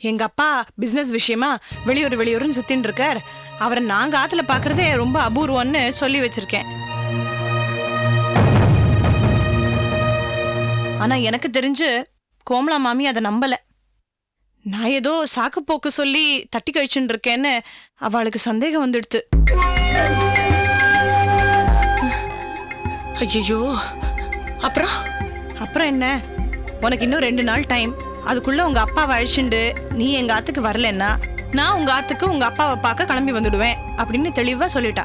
எங்க அப்பா பிசினஸ் விஷயமா வெளியூர் வெளியூர்னு சுத்தின்னு இருக்கார். அவரை நாங்க ஆத்துல பாக்குறதே ரொம்ப அபூர்வம்னு சொல்லி வச்சிருக்கேன். ஆனா எனக்கு தெரிஞ்சு கோமலா மாமி அதை நம்பல. நான் ஏதோ சாக்கு போக்கு சொல்லி தட்டி கழிச்சுட்டு இருக்கேன்னு அவளுக்கு சந்தேகம் வந்துடுத்து. ஐயோ அப்புறம்? அப்புறம் என்ன? உனக்கு இன்னும் ரெண்டு நாள் டைம் அதுக்குள்ள உங்க அப்பாவை அழிச்சுண்டு நீ எங்க ஆத்துக்கு வரலன்னா நான் உங்க ஆத்துக்கு உங்க அப்பாவை பார்க்க கிளம்பி வந்துடுவேன் அப்படின்னு தெளிவா சொல்லிட்டா.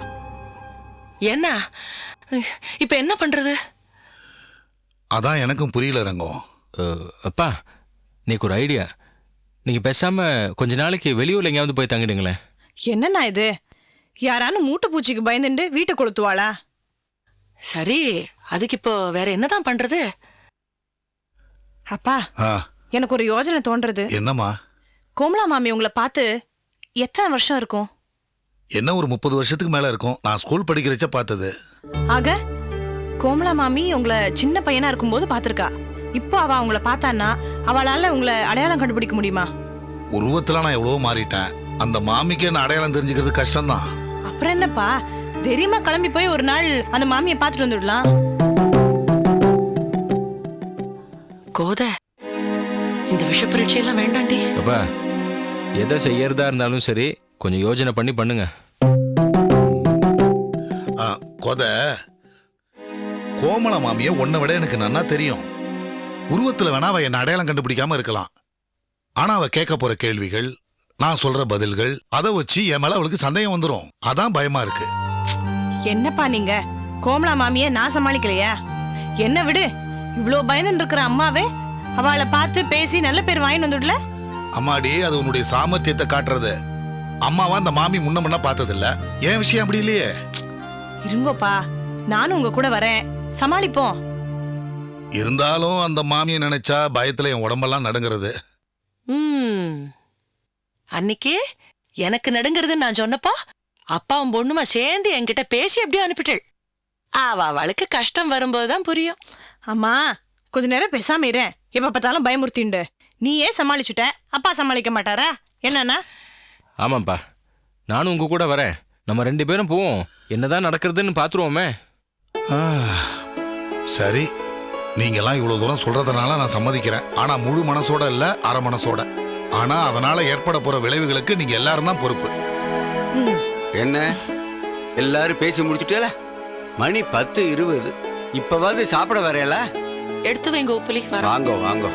என்ன? இப்ப என்ன பண்றது? அதான் எனக்கும் புரியல ரங்கம். அஹ், அப்பா நீக்கு ஒரு ஐடியா. நீங்கள் பேசாமல் கொஞ்ச நாளைக்கு வெளியூரில் எங்கேயாவது போய் தங்கிடுங்களேன். என்னண்ணா இது? யாரானு மூட்டை பூச்சிக்கு பயந்துண்டு வீட்டை கொளுத்துவாளா? சரி அதுக்கு இப்போ வேற என்னதான் பண்றது? அப்பா ஆ. எனக்கு ஒரு யோசனை தோன்றது. என்னம்மா? கோமலா மாமி உங்களை பார்த்து எத்தனை வருஷம் இருக்கும்? என்ன ஒரு முப்பது வருஷத்துக்கு மேல இருக்கும்? நான் ஸ்கூல் படிக்கிறச்ச பார்த்தது. ஆக கோமலா மாமி உங்களை சின்ன பையனா இருக்கும்போது பார்த்திருக்கா. இப்போ அவ உங்களை பார்த்தான்னா அவளால உங்களை அடையாளம் கண்டுபிடிக்க முடியுமா? உருவத்துல நான் எவ்வளவோ மாறிட்டேன். அந்த மாமிக்கு என்ன அடையாளம் தெரிஞ்சுக்கிறது கஷ்டம்தான். அப்புறம் என்னப்பா? தைரியமா கிளம்பி போய் ஒரு நாள் அந்த மாமியை பார்த்துட்டு வந்துடலாம். கோத இந்த விஷ பரீட்சையெல்லாம் வேண்டாண்டி. அப்பா எதை செய்யறதா இருந்தாலும் சரி கொஞ்சம் யோசனை பண்ணி பண்ணுங்க. ஆ, கொத. கோமல மாமிய உன்னை விட எனக்கு நன்னா தெரியும். உருவத்துல வேணா அவ என்ன அடையாளம் கண்டுபிடிக்காம இருக்கலாம். ஆனா அவ கேட்க போற கேள்விகள் நான் சொல்ற பதில்கள் அதை வச்சு என் மேல அவளுக்கு சந்தேகம் வந்துரும். அதான் பயமா இருக்கு. என்னப்பா நீங்க? கோமலா மாமியை நான் சமாளிக்கலையா? என்ன விடு இவ்ளோ பயந்துட்டு இருக்கிற அம்மாவே அவளை பார்த்து பேசி நல்ல பேர் வாங்கிட்டு வந்துடல? அம்மாடி அது உன்னுடைய சாமர்த்தியத்தை காட்டுறது. அம்மாவா அந்த மாமி முன்ன முன்ன பார்த்ததில்ல. ஏன் விஷயம் அப்படி இல்லையே? இருங்கோப்பா நானும் உங்க கூட வரேன். சமாளிப்போம். இருந்தாலும் அந்த மாமியை நினைச்சா பயத்துல என் உடம்பெல்லாம் நடுங்கிறது. ம். அன்னைக்கு எனக்கு நடுங்கிறதுன்னு நான் சொன்னப்போ அப்பாவும் பொண்ணுமா சேர்ந்து என்கிட்ட பேசி எப்படியோ அனுப்பிட்டாள். அவ அவளுக்கு கஷ்டம் வரும்போதுதான் புரியும். அம்மா கொஞ்ச நேரம் பேசாம இரு. எப்ப பார்த்தாலும் பயமுறுத்திண்டு. நீ ஏன் சமாளிச்சுட்ட அப்பா சமாளிக்க மாட்டாரா? என்னன்னா ஆமாம்ப்பா நானும் உங்கள் கூட வரேன். நம்ம ரெண்டு பேரும் போவோம். என்னதான் நடக்கிறதுன்னு பார்த்துருவோமே ஆ, சரி. நீங்கெல்லாம் இவ்வளவு தூரம் சொல்றதுனால நான் சம்மதிக்கிறேன். ஆனா முழு மனசோட இல்ல அரை மனசோட. ஆனா அதனால ஏற்பட போற விளைவுகளுக்கு நீங்க எல்லாரும் தான் பொறுப்பு. ம், என்ன? எல்லாரும் பேசி முடிச்சுட்டேல? மணி பத்து இருபது. இப்பவாது சாப்பிட வரையல? எடுத்து வைங்க உப்புலி வர வாங்கோ வாங்கோ.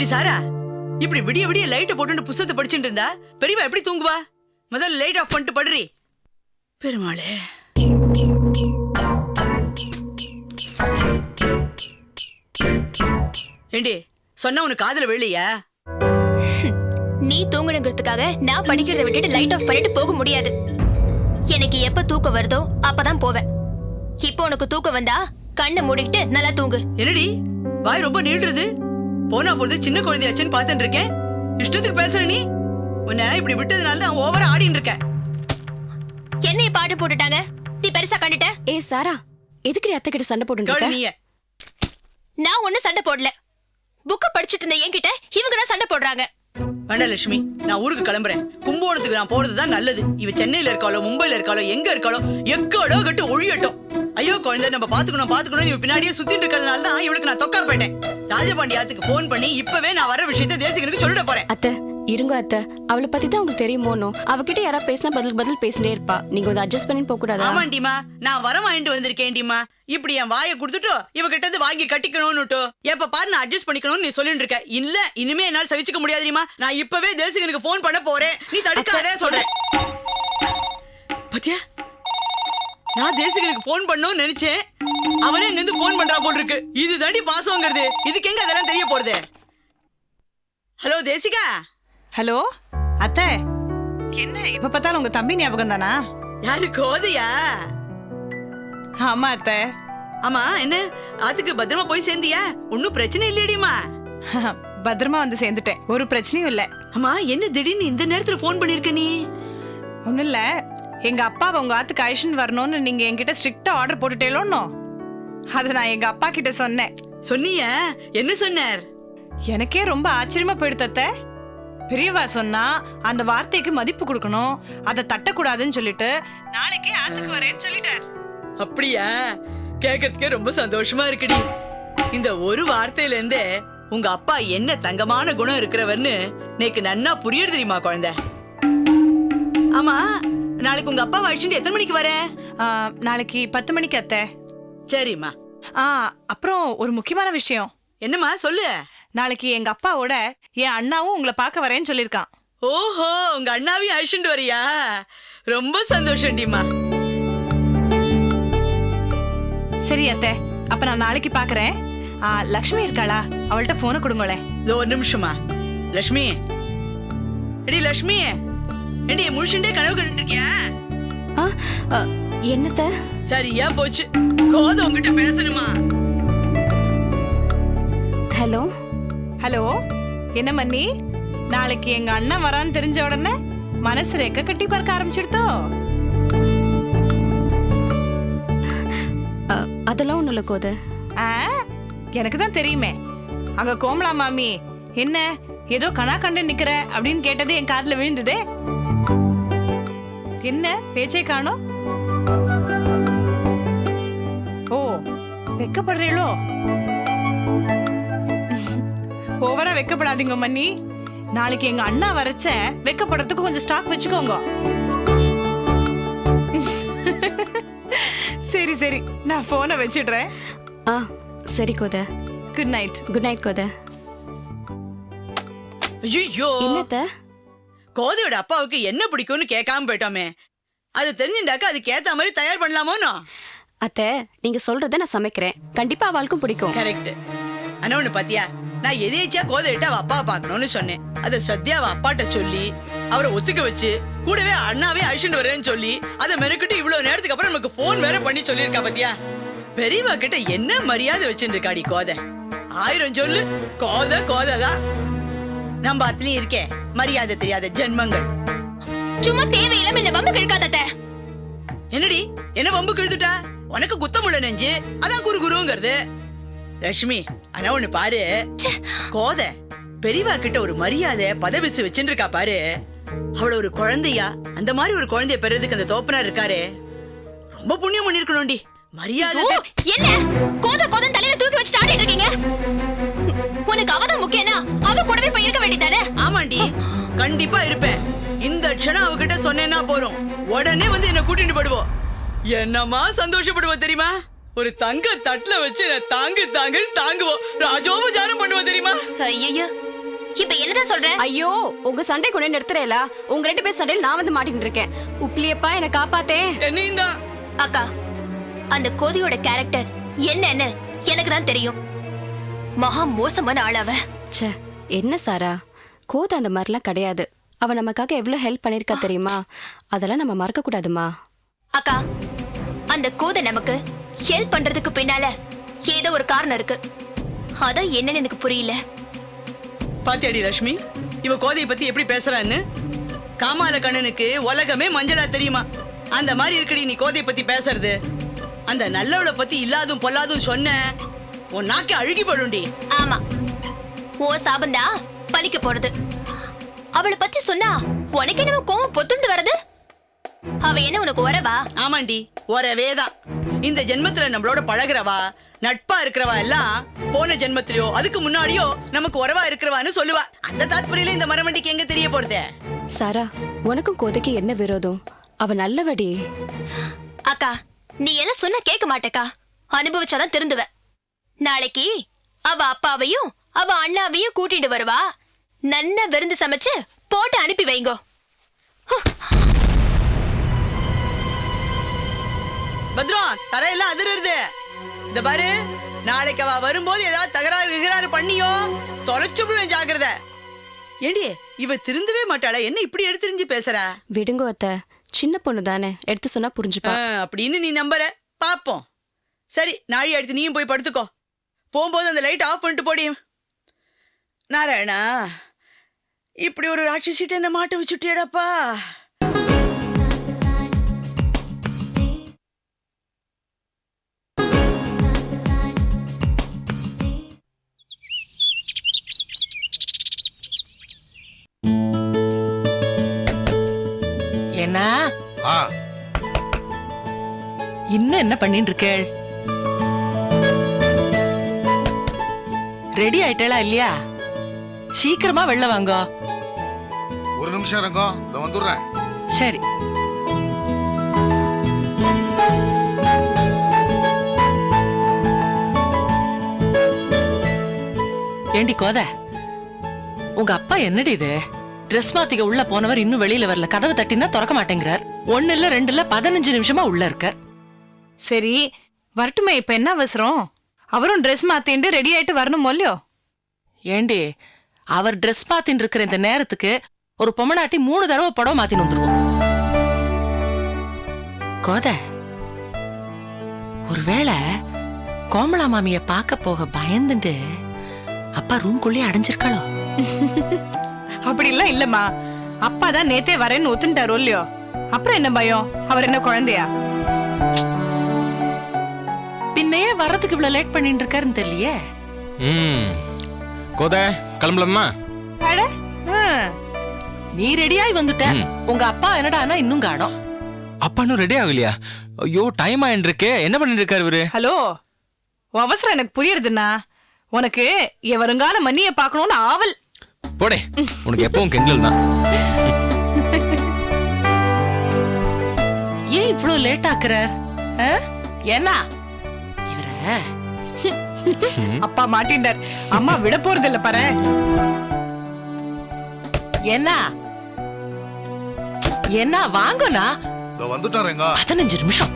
எடி சாரா? இப்படி விடிய விடிய லைட்டை போட்டு புஸ்தகத்தை படிச்சுட்டு இருந்தா பெரியவா எப்படி தூங்குவா? முதல்ல லைட் ஆஃப் பண்ணிட்டு படுறி. பெருமாளே. ஏண்டி சொன்னா உனக்கு காதுல விழலையா? நீ தூங்கணுங்கிறதுக்காக நான் படிக்கிறதை விட்டுட்டு லைட் ஆஃப் பண்ணிட்டு போக முடியாது. எனக்கு எப்ப தூக்கம் வருதோ அப்பதான் போவேன். இப்போ உனக்கு தூக்கம் வந்தா கண்ணை மூடிக்கிட்டு நல்லா தூங்கு. என்னடி வாய் ரொம்ப நீள்றது? போனா பொழுது சின்ன குழந்தையாச்சுன்னு பார்த்துட்டு இருக்கேன். இஷ்டத்துக்கு பேசுற நீ. உன்னை இப்படி விட்டதுனால தான் ஓவரா ஆடின்னு இருக்கேன். என்னைய பாட்டு போட்டுட்டாங்க? நீ பெருசா கண்டுட்ட? ஏ சாரா எதுக்கு அத்தை கிட்ட சண்டை போட்டு நீய. நான் ஒண்ணும் சண்டை போடல. புக்க படிச்சிட்டு இருந்த என்கிட்ட இவங்க தான் சண்டை போடுறாங்க. லட்சுமி நான் ஊருக்கு கிளம்புறேன். கும்போணத்துக்கு நான் போறது தான் நல்லது. இவ சென்னையில இருக்காளோ மும்பைல இருக்காளோ எங்க இருக்காளோ எக்கடோ கட்டு ஒழியட்டும். ஐயோ குழந்தை நம்ம பாத்துக்கணும் பாத்துக்கணும் இவ பின்னாடியே சுத்திட்டு இருக்கிறதுனால தான் இவளுக்கு நான் தொக்கார் போயிட்டேன். ராஜபாண்டியாத்துக்கு ஃபோன் பண்ணி இப்பவே நான் வர விஷயத்தை தேசிகனுக்கு சொல்லிட போறேன். அத்தை இருங்க அத்தை. அவளை பத்தி தான் உங்களுக்கு தெரியுமோனோ? அவகிட்ட யாரா பேசினா பதில் பதில் பேசினே இருப்பா. நீங்க வந்து அட்ஜஸ்ட் பண்ணி போக கூடாதா? ஆமாண்டிமா நான் வரம் வாங்கிட்டு வந்திருக்கேன்டிமா இப்படி என் வாயை கொடுத்துட்டு இவகிட்ட இருந்து வாங்கி கட்டிக்கணும்னுட்டு. எப்ப பாரு நான் அட்ஜஸ்ட் பண்ணிக்கணும்னு நீ சொல்லிட்டு இருக்க. இல்ல இனிமே என்னால சகிச்சுக்க முடியாதுமா நான் இப்பவே தேசிகனுக்கு ஃபோன் பண்ண போறேன். நீ தடுக்காதே சொல்றேன். பத்தியா? நான் தேசிகனுக்கு ஃபோன் பண்ணணும்னு நினைச்சேன். அவனே இங்க இருந்து ஃபோன் பண்றா போல் இருக்கு இது தாண்டி பாசங்கிறது இதுக்கு எங்க அதெல்லாம் தெரிய போறது? ஹலோ தேசிகா? ஹலோ? அத்தை என்ன? இப்ப பார்த்தாலும் உங்க தம்பி ஞாபகம் தானா? யாரு கோதையா? ஆமா அத்தை. ஆமா என்ன? அதுக்கு பத்திரமா போய் சேர்ந்தியா? ஒன்னும் பிரச்சனை இல்லையடிமா பத்திரமா வந்து சேர்ந்துட்டேன். ஒரு பிரச்சனையும் இல்ல. அம்மா என்ன திடீர்னு இந்த நேரத்துல ஃபோன் பண்ணிருக்க நீ? ஒண்ணும் இல்ல. எங்க அப்பாவை உங்க ஆத்துக்கு அழிச்சுன்னு வரணும்னு நீங்க என்கிட்ட ஸ்ட்ரிக்டா ஆர்டர் போட்டுட்டேலோன்னோ? அதை நான் எங்க அப்பா கிட்ட சொன்னேன். சொன்னிய? என்ன சொன்னார்? எனக்கே ரொம்ப ஆச்சரியமா போயிடுத்து பெரியவா சொன்னா அந்த வார்த்தைக்கு மதிப்பு கொடுக்கணும் அதை தட்டக்கூடாதுன்னு சொல்லிட்டு நாளைக்கே ஆத்துக்கு வரேன்னு சொல்லிட்டார். அப்படியா? கேக்குறதுக்கே ரொம்ப சந்தோஷமா இருக்குடி. இந்த ஒரு வார்த்தையில இருந்தே உங்க அப்பா என்ன தங்கமான குணம் இருக்கிறவர்னு நேக்கு நன்னா புரியுது தெரியுமா குழந்தை? ஆமா நாளைக்கு உங்க அப்பா அழிச்சுட்டு எத்தனை மணிக்கு வர? ஆ, நாளைக்கு பத்து மணிக்கு அத்தை. சரிம்மா. ஆ அப்புறம் ஒரு முக்கியமான விஷயம். என்னம்மா சொல்லு. நாளைக்கு எங்க அப்பாவோட என் அண்ணாவும் உங்களை பார்க்க வரேன்னு சொல்லியிருக்கான். ஓஹோ உங்க அண்ணாவையும் அழிச்சுட்டு வரியா? ரொம்ப சந்தோஷம்டிமா சரி அத்தை அப்ப நான் நாளைக்கு பாக்குறேன் ஆ, லக்ஷ்மி இருக்காளா? அவள்கிட்ட போனை கொடுங்களேன். இதோ ஒரு நிமிஷமா லட்சுமி எடி லட்சுமி ஏண்டி முழிச்சுட்டே கனவு கண்டுட்டு இருக்கியா என்னத்த? சரியா போச்சு? கோதை உங்ககிட்ட பேசணுமா? ஹலோ? ஹலோ என்ன மன்னி? நாளைக்கு எங்க அண்ணன் வரான்னு தெரிஞ்ச உடனே மனசு ரெக்க கட்டி பார்க்க ஆரம்பிச்சிடுதோ? அதெல்லாம் ஒன்றும் இல்லை கோத. ஆ, எனக்கு தான் தெரியுமே. அங்க கோமலா மாமி என்ன ஏதோ கனா கண்டு நிக்கிற? அப்படின்னு கேட்டது என் காதுல விழுந்ததே. என்ன? பேச்சை காணோம். ஓ வெக்கப்படுறீளோ? ஓவரா வெக்கப்படாதீங்க மன்னி. நாளைக்கு எங்க அண்ணா வரச்ச வெக்கப்படுறதுக்கு கொஞ்சம் ஸ்டாக் வச்சுக்கோங்க. சரி சரி. நான் போனை வச்சிடுறேன். ஆ சரி கோத. குட் நைட் குட் நைட் கோத. ஐயோ என்னத்த? கோதையோட அப்பாவுக்கு என்ன பிடிக்கும்னு கேட்காம போயிட்டோமே. அது தெரிஞ்சுட்டாக்க அதுக்கு ஏத்த மாதிரி தயார் பண்ணலாமோனோ. அத்தை நீங்க சொல்றத நான் சமைக்கிறேன். கண்டிப்பா அவளுக்கும் பிடிக்கும். கரெக்ட் ஆனா ஒண்ணு பாத்தியா? நான் எதேச்சியா கோதையிட்ட அவ அப்பாவை பார்க்கணும்னு சொன்னேன். அதை சத்யா அவ அப்பாட்ட சொல்லி அவரை ஒத்துக்க வச்சு கூடவே அண்ணாவே அழிச்சுட்டு வரேன்னு சொல்லி அதை மெருக்கிட்டு இவ்வளவு நேரத்துக்கு அப்புறம் நமக்கு ஃபோன் வேற பண்ணி சொல்லியிருக்கா பாத்தியா? பெரியவா கிட்ட என்ன மரியாதை வச்சுட்டு இருக்காடி கோதை? ஆயிரம் சொல்லு. கோதை கோதை தான் நம்ம அத்துலயும் இருக்கே. மரியாதை தெரியாத ஜென்மங்கள். சும்மா தேவையில்லாம என்ன வம்பு கிழக்காதத்த என்னடி? என்ன வம்பு கிழுத்துட்டா? உனக்கு குத்தமுள்ள நெஞ்சு? அதான் குரு குருங்கிறது லட்சுமி ஆனா ஒண்ணு பாரு. கோதை பெரியவா கிட்ட ஒரு மரியாதை பதவிச்சு வச்சுட்டு இருக்கா பாரு. அவள ஒரு குழந்தையா? அந்த மாதிரி ஒரு குழந்தைய பெறதுக்கு அந்த தோப்பனார் இருக்காரு. ரொம்ப புண்ணியம் பண்ணிருக்கணும்டி. மரியாதை என்ன? கோத கோதன் தலையில தூக்கி வச்சுட்டு ஆடிட்டு இருக்கீங்க? உனக்கு அவ கூடவே போய் இருக்க வேண்டியதானே? ஆமாண்டி கண்டிப்பா இருப்பேன். இந்த க்ஷணம் அவகிட்ட சொன்னேன்னா போறோம். உடனே வந்து என்ன கூட்டிட்டு போடுவோம் என்னமா சந்தோஷப்படுவோம் தெரியுமா? ஒரு தங்க தட்டுல வச்சு என்ன தாங்கு தாங்குன்னு தாங்குவோம் ராஜோபச்சாரம் பண்ணுவோம் தெரியுமா? ஐயோ இப்ப என்னதான் சொல்ற? ஐயோ உங்க சண்டை கொண்டு நிறுத்துறேல. உங்க ரெண்டு பேர் சண்டையில் நான் வந்து மாட்டிட்டு இருக்கேன். உப்ளியப்பா என்னை காப்பாத்தே. தான் அக்கா அந்த கோதியோட கேரக்டர் என்னன்னு எனக்கு தான் தெரியும். மகா மோசமான ஆள் அவ. ச்சே. என்ன சாரா? கோத அந்த மாதிரிலாம் கிடையாது. அவ நமக்காக எவ்வளவு ஹெல்ப் பண்ணிருக்கா தெரியுமா? அதெல்லாம் நம்ம மறக்க கூடாதுமா அக்கா அந்த கோதை நமக்கு ஹெல்ப் பண்றதுக்கு பின்னால ஏதோ ஒரு காரணம் இருக்கு. அதான் என்னன்னு எனக்கு புரியல. பாத்தியாடி லட்சுமி? இவ கோதையை பத்தி எப்படி பேசுறான்னு? காமால கண்ணனுக்கு உலகமே மஞ்சளா தெரியுமா? அந்த மாதிரி இருக்கடி நீ கோதையை பத்தி பேசுறது. அந்த நல்லவளை பத்தி இல்லாதும் பொல்லாதும் சொன்ன உன் நாக்கு அழுகி போடும்டி. ஆமா. ஓ சாபந்தா பலிக்க போறது. அவளை பத்தி சொன்னா உனக்கு என்ன கோவம் பொத்துண்டு வரது அவ என்ன உனக்கு உறவா? ஆமாண்டி ஒரவே தான். இந்த ஜென்மத்துல நம்மளோட பழகுறவா நட்பா இருக்கிறவா எல்லாம் போன ஜென்மத்திலயோ அதுக்கு முன்னாடியோ நமக்கு உறவா இருக்கிறவான்னு சொல்லுவா. அந்த தாத்பரியில இந்த மரமண்டிக்கு எங்க தெரிய போறதே? சாரா உனக்கும் கோதைக்கு என்ன விரோதம்? அவ நல்லவடி. அக்கா நீ எல்லாம் சொன்னா கேட்க மாட்டேக்கா. அனுபவிச்சாதான் திருந்துவ. நாளைக்கு அவ அப்பாவையும் அவ அண்ணாவையும் கூட்டிட்டு வருவா. நன்ன விருந்து சமைச்சு போட்டு அனுப்பி வைங்கோ. பத்ரம் தரையெல்லாம் அதிருது. இந்த பாரு நாளைக்கு அவ வரும்போது ஏதாவது தகராறு கிகராறு பண்ணியோ? தொலைச்சு விடுவேன் ஜாக்கிரதை. ஏண்டி இவ திருந்தவே மாட்டாளா? என்ன இப்படி எடுத்துரிஞ்சு பேசுறா? விடுங்க அத்தை. சின்ன பொண்ணு தானே. எடுத்து சொன்னா புரிஞ்சுப்பா. அப்படின்னு நீ நம்புற. பாப்போம். சரி நாழி அடுத்து நீயும் போய் படுத்துக்கோ. போகும்போது அந்த லைட் ஆஃப் பண்ணிட்டு போடி. நாராயணா இப்படி ஒரு ராட்சசிட்ட என்ன மாட்ட வச்சுட்டியடப்பா. ஏன்னா? ஆ. இன்னும் என்ன பண்ணிட்டு இருக்கேள் ரெடி ஆயிட்டேளா இல்லையா? சீக்கிரமா வெளில வாங்கோ. ஒரு நிமிஷம் ரங்கம் இந்த வந்துடுறேன். சரி. ஏண்டி கோத? உங்க அப்பா என்னடி இது? ட்ரெஸ் மாத்திக்க உள்ள போனவர் இன்னும் வெளியில வரல. கதவை தட்டினா திறக்க மாட்டேங்கிறார். ஒண்ணு இல்ல ரெண்டு இல்ல பதினஞ்சு நிமிஷமா உள்ள இருக்கார். சரி வரட்டுமே இப்ப என்ன அவசரம்? அவரும் ட்ரெஸ் மாத்திண்டு ரெடி ஆயிட்டு வரணும் இல்லையோ? ஏண்டி அவர் ட்ரெஸ் மாத்தின்னு இருக்கிற இந்த நேரத்துக்கு ஒரு பொம்மனாட்டி மூணு தடவை புடவை மாத்தின்னு வந்துருவோம். கோத ஒருவேளை கோமலா மாமிய பார்க்க போக பயந்துட்டு அப்பா ரூம்குள்ளேயே அடைஞ்சிருக்காளோ? அப்படிலாம் இல்லம்மா. அப்பா தான் நேத்தே வரேன்னு ஒத்துட்டாரோ இல்லையோ? அப்புறம் என்ன பயம்? அவர் என்ன குழந்தையா? பின்னையே வர்றதுக்கு இவ்வளவு லேட் பண்ணிட்டு இருக்காருன்னு தெரியலையே? ம். கோத கிளம்பலாமா? அட ஆ. நீ ரெடியாய் வந்துட்ட. ம். உங்க அப்பா என்னடானா இன்னும் காணோம்? அப்பா இன்னும் ரெடி ஆகலையா? ஐயோ டைம் ஆயின்னு இருக்கே என்ன பண்ணிட்டு இருக்காரு இவரு? ஹலோ உன் அவசரம் எனக்கு புரியுறதுண்ணா. உனக்கு என் வருங்கால மண்ணிய பார்க்கணும்னு ஆவல். போடே. உனக்கு எப்பவும் கிண்டல் தான். ஏன் இவ்வளவு லேட் ஆக்குறார் ஆ? என்ன இவர அப்பா மாட்டின்டார் அம்மா விட போறது இல்ல பாரு. என்ன? என்ன வாங்கண்ணா? இந்த வந்துட்டேன் ரங்கா பதினஞ்சு நிமிஷம்.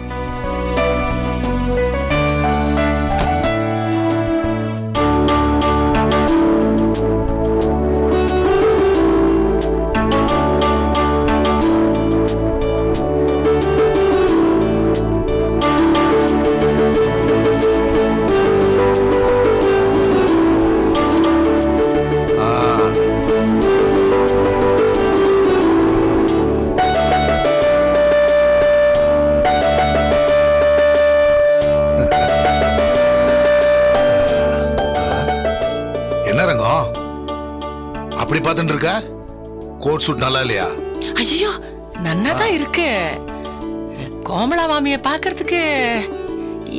அப்படி பார்த்துட்டு இருக்க கோட் சூட் நல்லா இல்லையா? ஐயோ நன்னாதான் இருக்கு. கோமலா மாமிய பாக்குறதுக்கு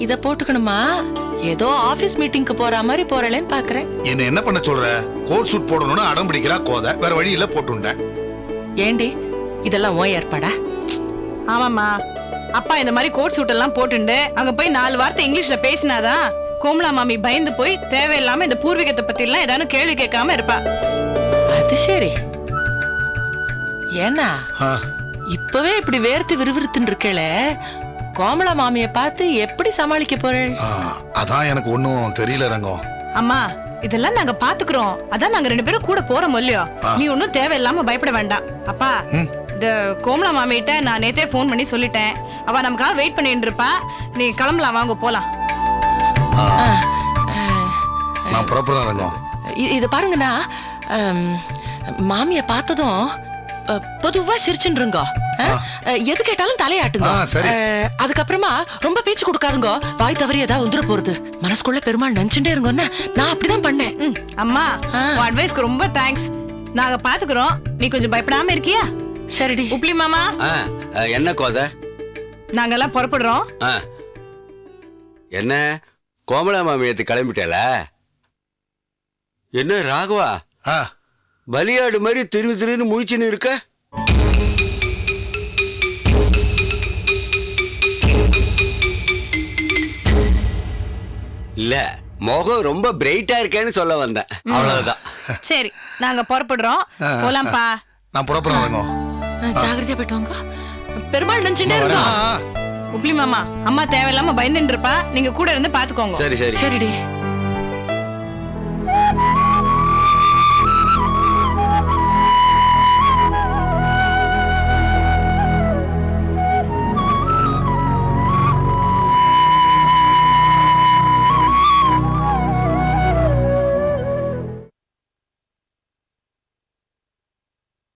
இத போட்டுக்கணுமா? ஏதோ ஆபீஸ் மீட்டிங்க்கு போற மாதிரி போறேன்னு பாக்குறேன் என்ன என்ன பண்ண சொல்ற? கோட் சூட் போடணும்னு அடம் பிடிக்கிறா கோதை? வேற வழி இல்ல போட்டுண்டேன் ஏண்டி இதெல்லாம் ஓ ஏற்பாடா? ஆமாம்மா. அப்பா இந்த மாதிரி கோட் சூட் எல்லாம் போட்டுண்டு அங்க போய் நாலு வார்த்தை இங்கிலீஷ்ல பேசினாதான் கோமலா மாமி பயந்து போய் தேவையில்லாம இந்த பூர்வீகத்தை பத்தி எல்லாம் ஏதாவது கேள்வி கேட்காம இருப்பா. அது சரி. ஏன்னா இப்பவே இப்படி வேர்த்து விறுவிறுத்துன்னு இருக்கேளே. கோமலா மாமிய பார்த்து எப்படி சமாளிக்க போறேள்? ஆ, அதான் எனக்கு ஒன்னும் தெரியல ரங்கம். அம்மா இதெல்லாம் நாங்க பாத்துக்கிறோம் அதான் நாங்க ரெண்டு பேரும் கூட போறோம் இல்லையோ? நீ ஒன்னும் தேவையில்லாம பயப்பட வேண்டாம். அப்பா. இந்த கோமலா மாமிகிட்ட நான் நேத்தே ஃபோன் பண்ணி சொல்லிட்டேன். அவ நமக்காக வெயிட் பண்ணிட்டு இருப்பா நீ கிளம்பலாம் வாங்க போலாம். நான் புறப்புறேன் ரங்கம். இது பாருங்கண்ணா. மாமிய பார்த்ததும் பொதுவா சிரிச்சுருங்க எது கேட்டாலும் தலையாட்டுங்க. அதுக்கப்புறமா ரொம்ப பேச்சு கொடுக்காதுங்க. வாய் தவறி ஏதாவது வந்துட போறது. மனசுக்குள்ள பெருமாள் நினைச்சுட்டே இருங்கன்னு நான் அப்படிதான் பண்ணேன். அம்மா அட்வைஸ்க்கு ரொம்ப தேங்க்ஸ் நாங்க பாத்துக்கிறோம். நீ கொஞ்சம் பயப்படாம இருக்கியா? சரிடி. உப்ளி மாமா. என்ன கோதை? நாங்கெல்லாம் புறப்படுறோம். ஆ. என்ன? கோமலா மாமியத்து கிளம்பிட்டல? என்ன ராகவா? ஆ, பலியாடு மாதிரி திரும்பி திரும்பி முழிச்சுன்னு இருக்க? இல்ல முகம் ரொம்ப பிரைட்டா இருக்கேன்னு சொல்ல வந்தேன். அவ்வளவுதான். சரி நாங்க புறப்படுறோம். போலாம்ப்பா. நான் அ, ஜாகிரதையா போயிட்டு வாங்க. பெருமாள் நினைச்சுட்டே ஆ. உப்ளி மாமா அம்மா தேவையில்லாம பயந்துட்டு இருப்பா. நீங்க கூட இருந்து பாத்துக்கோங்க. சரி சரி. சரிடி.